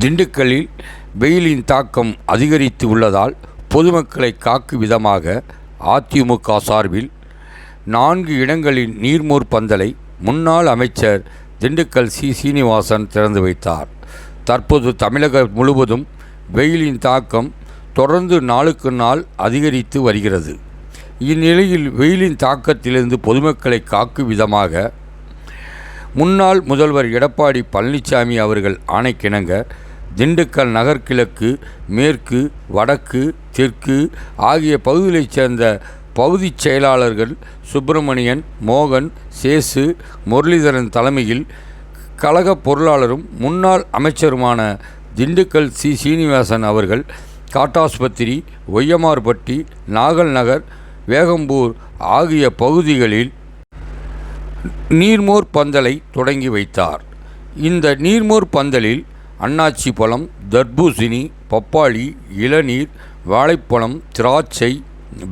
திண்டுக்கல்லில் வெயிலின் தாக்கம் அதிகரித்து உள்ளதால் பொதுமக்களை காக்கும் விதமாக அதிமுக சார்பில் நான்கு இடங்களின் நீர்மூர் பந்தலை முன்னாள் அமைச்சர் திண்டுக்கல் சி. சீனிவாசன் திறந்து வைத்தார். தற்போது தமிழகம் முழுவதும் வெயிலின் தாக்கம் தொடர்ந்து நாளுக்கு நாள் அதிகரித்து வருகிறது. இந்நிலையில் வெயிலின் தாக்கத்திலிருந்து பொதுமக்களை காக்கும் விதமாக முன்னாள் முதல்வர் எடப்பாடி பழனிசாமி அவர்கள் ஆணைக்கிணங்க திண்டுக்கல் நகர்கிழக்கு மேற்கு வடக்கு தெற்கு ஆகிய பகுதிகளைச் சேர்ந்த பகுதிச் செயலாளர்கள் சுப்பிரமணியன் மோகன் சேசு முரளிதரன் தலைமையில் கழக பொருளாளரும் முன்னாள் அமைச்சருமான திண்டுக்கல் சி. சீனிவாசன் அவர்கள் காட்டாஸ்பத்திரி ஒய்யமார்பட்டி நாகல் நகர் வேகம்பூர் ஆகிய பகுதிகளில் நீர்மோர் பந்தலை தொடங்கி வைத்தார். இந்த நீர்மோர் பந்தலில் அன்னாச்சி பழம் தர்பூசணி பப்பாளி இளநீர் வாழைப்பழம் திராட்சை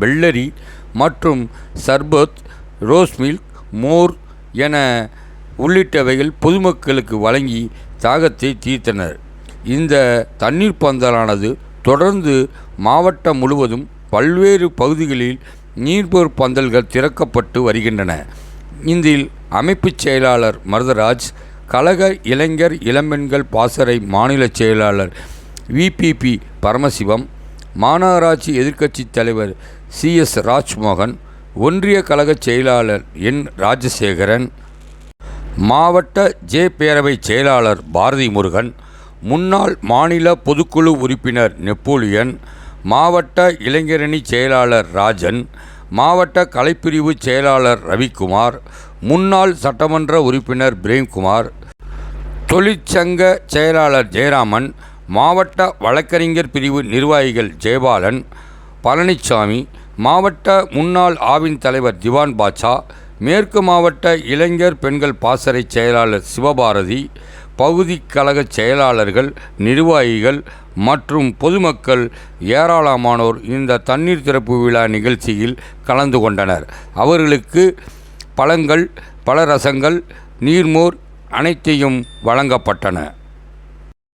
வெள்ளரி மற்றும் சர்பத் ரோஸ் மில்க் மோர் என உள்ளிட்டவைகள் பொதுமக்களுக்கு வழங்கி தாகத்தை தீர்த்தனர். இந்த தண்ணீர் பந்தலானது தொடர்ந்து மாவட்டம் முழுவதும் பல்வேறு பகுதிகளில் நீர்மோர் பந்தல்கள் திறக்கப்பட்டு வருகின்றன. இதில் அமைப்புச் செயலாளர் மருதராஜ் கழக இளைஞர் இளம்பெண்கள் பாசறை மாநில செயலாளர் விபிபி பரமசிவம் மாநகராட்சி எதிர்க்கட்சித் தலைவர் சி. எஸ். ராஜ்மோகன் ஒன்றிய கழக செயலாளர் என். ராஜசேகரன் மாவட்ட ஜே. பேரவை செயலாளர் பாரதி முருகன் முன்னாள் மாநில பொதுக்குழு உறுப்பினர் நெப்போலியன் மாவட்ட இளைஞரணி செயலாளர் ராஜன் மாவட்ட கலைப்பிரிவு செயலாளர் ரவிக்குமார் முன்னாள் சட்டமன்ற உறுப்பினர் பிரேம்குமார் தொழிற்சங்க செயலாளர் ஜெயராமன் மாவட்ட வழக்கறிஞர் பிரிவு நிர்வாகிகள் ஜெயபாலன் பழனிசாமி மாவட்ட முன்னாள் ஆவின் தலைவர் திவான் பாட்சா மேற்கு மாவட்ட இளைஞர் பெண்கள் பாசறை செயலாளர் சிவபாரதி பகுதி கழக செயலாளர்கள் நிர்வாகிகள் மற்றும் பொதுமக்கள் ஏராளமானோர் இந்த தண்ணீர் திறப்பு விழா நிகழ்ச்சியில் கலந்து கொண்டனர். அவர்களுக்கு பழங்கள் பழரசங்கள் நீர்மோர் அனைத்தையும் வழங்கப்பட்டன.